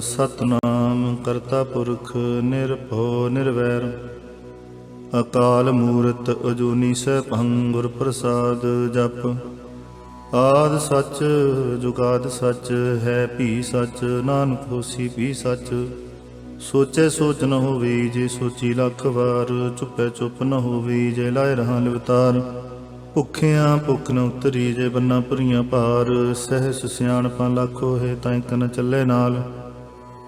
ਸਤਨਾਮ ਕਰਤਾ ਪੁਰਖ ਨਿਰਭਉ ਨਿਰਵੈਰ, ਅਕਾਲ ਮੂਰਤ ਅਜੂਨੀ ਸੈਭੰ ਗੁਰ ਪ੍ਰਸਾਦ ਜਪ। ਆਦ ਸੱਚ, ਜੁਗਾਦ ਸੱਚ, ਹੈ ਭੀ ਸੱਚ, ਨਾਨਕ ਹੋਸੀ ਭੀ ਸੱਚ। ਸੋਚੈ ਸੋਚ ਨ ਹੋਵੇ ਜੇ ਸੋਚੀ ਲੱਖ ਵਾਰ, ਚੁੱਪੈ ਚੁੱਪ ਨ ਹੋਵੇ ਜੇ ਲਾਇ ਰਹਾ ਲਿਵਤਾਰ। ਭੁੱਖਿਆਂ ਭੁੱਖ ਨ ਉਤਰੀ ਜੇ ਬੰਨਾ ਭਰੀਆਂ ਭਾਰ, ਸਹਿਸ ਸਿਆਣਪਾਂ ਲੱਖ ਹੋਏ ਤਾਂ ਇੱਕ ਨ ਚੱਲੇ ਨਾਲ।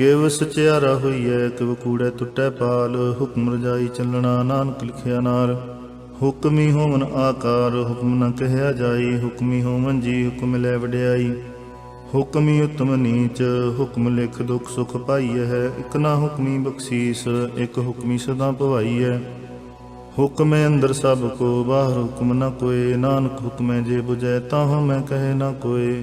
ਕਿਵ ਸਚਿਆਰਾ ਹੋਈਐ, ਕਿਵ ਕੂੜੈ ਟੁੱਟੈ ਪਾਲ, ਹੁਕਮ ਰਜਾਈ ਚੱਲਣਾ ਨਾਨਕ ਲਿਖਿਆ ਨਾਰ। ਹੁਕਮੀ ਹੋਵਨ ਆਕਾਰ, ਹੁਕਮ ਨ ਕਹਿਆ ਜਾਈ, ਹੁਕਮੀ ਹੋਵਨ ਜੀ ਹੁਕਮ ਲੈ ਵਡਿਆਈ। ਹੁਕਮੀ ਉਤਮ ਨੀਚ, ਹੁਕਮ ਲਿਖ ਦੁਖ ਸੁਖ ਪਾਈਐ ਹੈ ਇਕ ਨਾ ਹੁਕਮੀ ਬਖਸ਼ੀਸ, ਇਕ ਹੁਕਮੀ ਸਦਾ ਭਵਾਈਐ। ਹੁਕਮੇ ਅੰਦਰ ਸਭ ਕੋ, ਬਾਹਰ ਹੁਕਮ ਨ ਕੋਏ, ਨਾਨਕ ਹੁਕਮੇ ਜੇ 부ਜੈ ਤਾਹ ਮੈਂ ਕਹੇ ਨਾ ਕੋਏ।